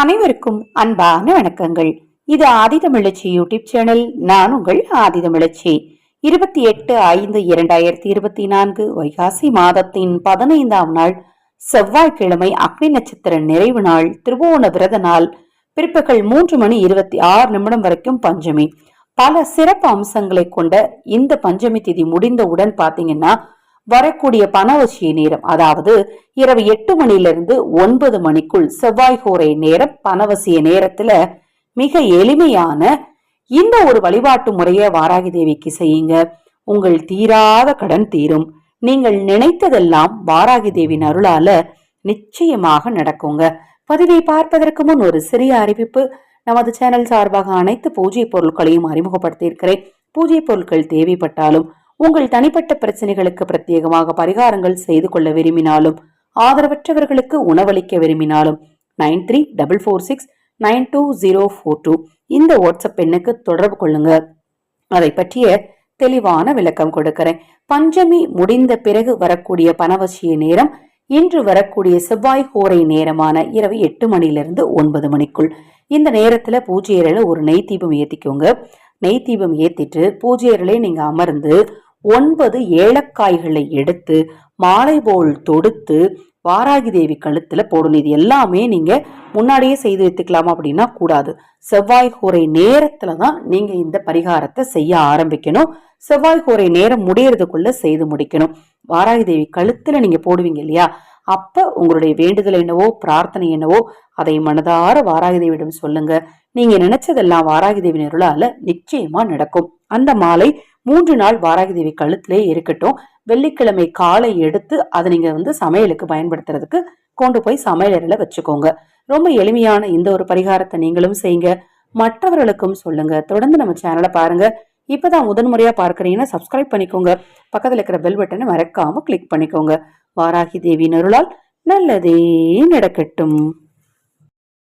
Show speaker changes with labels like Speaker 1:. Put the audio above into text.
Speaker 1: அனைவருக்கும் அன்பான வணக்கங்கள். இது ஆதிதமிழச்சி யூடியூப் சேனல் நான் உங்கள் ஆதிதமிழச்சி இருபத்தி எட்டு ஐந்து இரண்டாயிரத்தி இருபத்தி நான்கு வைகாசி மாதத்தின் பதினைந்தாம் நாள் செவ்வாய்க்கிழமை அக்னி நட்சத்திர நிறைவு நாள் திருவோண விரத நாள். பிற்பகல் மூன்று மணி இருபத்தி ஆறு நிமிடம் வரைக்கும் பஞ்சமி. பல சிறப்பு அம்சங்களை கொண்ட இந்த பஞ்சமி திதி முடிந்தவுடன் பார்த்தீங்கன்னா வரக்கூடிய பணவசிய நேரம் அதாவது இரவு எட்டு மணிலிருந்து ஒன்பது மணிக்குள் செவ்வாய் கோரை நேரம் பணவசிய நேரத்துல மிக எளிமையான இந்த ஒரு வழிபாட்டு முறையை வாராகி தேவிக்கு செய்யுங்க. உங்கள் தீராத கடன் தீரும். நீங்கள் நினைத்ததெல்லாம் வாராகி தேவியின் அருளால நிச்சயமாக நடக்குங்க. பதிவை பார்ப்பதற்கு முன் ஒரு சிறிய அறிவிப்பு. நமது சேனல் சார்பாக அனைத்து பூஜை பொருட்களையும் அறிமுகப்படுத்தியிருக்கிறேன். பூஜை பொருட்கள் தேவைப்பட்டாலும் உங்கள் தனிப்பட்ட பிரச்சனைகளுக்கு பிரத்யேகமாக பரிகாரங்கள் செய்து கொள்ள விரும்பினாலும் ஆதரவற்றவர்களுக்கு உணவளிக்க விரும்பினாலும் nine three double four six nine two zero four two இந்த வாட்ஸ்அப் எண்ணுக்கு தொடர்பு கொள்ளுங்க. அதை பற்றிய தெளிவான விளக்கம் கொடுக்கிறேன். பஞ்சமி முடிந்த பிறகு வரக்கூடிய பணவசிய நேரம் இன்று வரக்கூடிய செவ்வாய் கோரை நேரமான இரவு எட்டு மணிலிருந்து ஒன்பது மணிக்குள். இந்த நேரத்துல பூஜை ஒரு நெய் தீபம் ஏத்திக்கோங்க. நெய் தீபம் ஏத்திட்டு பூஜை அறையிலே நீங்க அமர்ந்து ஒன்பது ஏலக்காய்களை எடுத்து மாலை போல் தொடுத்து வாராகி தேவி கழுத்தில் போடணும். இது எல்லாமே நீங்கள் முன்னாடியே செய்து வைத்துக்கலாமா அப்படின்னா கூடாது. செவ்வாய் கூரை நேரத்தில் தான் நீங்கள் இந்த பரிகாரத்தை செய்ய ஆரம்பிக்கணும். செவ்வாய் கோரை நேரம் முடியறதுக்குள்ளே செய்து முடிக்கணும். வாராகி தேவி கழுத்தில் நீங்கள் போடுவீங்க இல்லையா? அப்ப உங்களுடைய வேண்டுதல் என்னவோ பிரார்த்தனை என்னவோ அதை மனதார வாராகி தேவியிடம் சொல்லுங்க. நீங்க நினைச்சதெல்லாம் வாராகி தேவி அருளால நிச்சயமா நடக்கும். அந்த மாலை மூன்று நாள் வாராகி தேவி கழுத்திலே இருக்கட்டும். வெள்ளிக்கிழமை காலை எடுத்து அதை நீங்க வந்து சமையலுக்கு பயன்படுத்துறதுக்கு கொண்டு போய் சமையலறையில வச்சுக்கோங்க. ரொம்ப எளிமையான இந்த ஒரு பரிகாரத்தை நீங்களும் செய்யுங்க. மற்றவர்களுக்கும் சொல்லுங்க. தொடர்ந்து நம்ம சேனலை பாருங்க. இப்பதான் முதன்முறையா பார்க்கறீங்கன்னா சப்ஸ்கிரைப் பண்ணிக்கோங்க. பக்கத்துல இருக்கிற பெல் பட்டனை மறக்காம கிளிக் பண்ணிக்கோங்க. வாராகி தேவியின் அருளால் நல்லதே நடக்கட்டும்.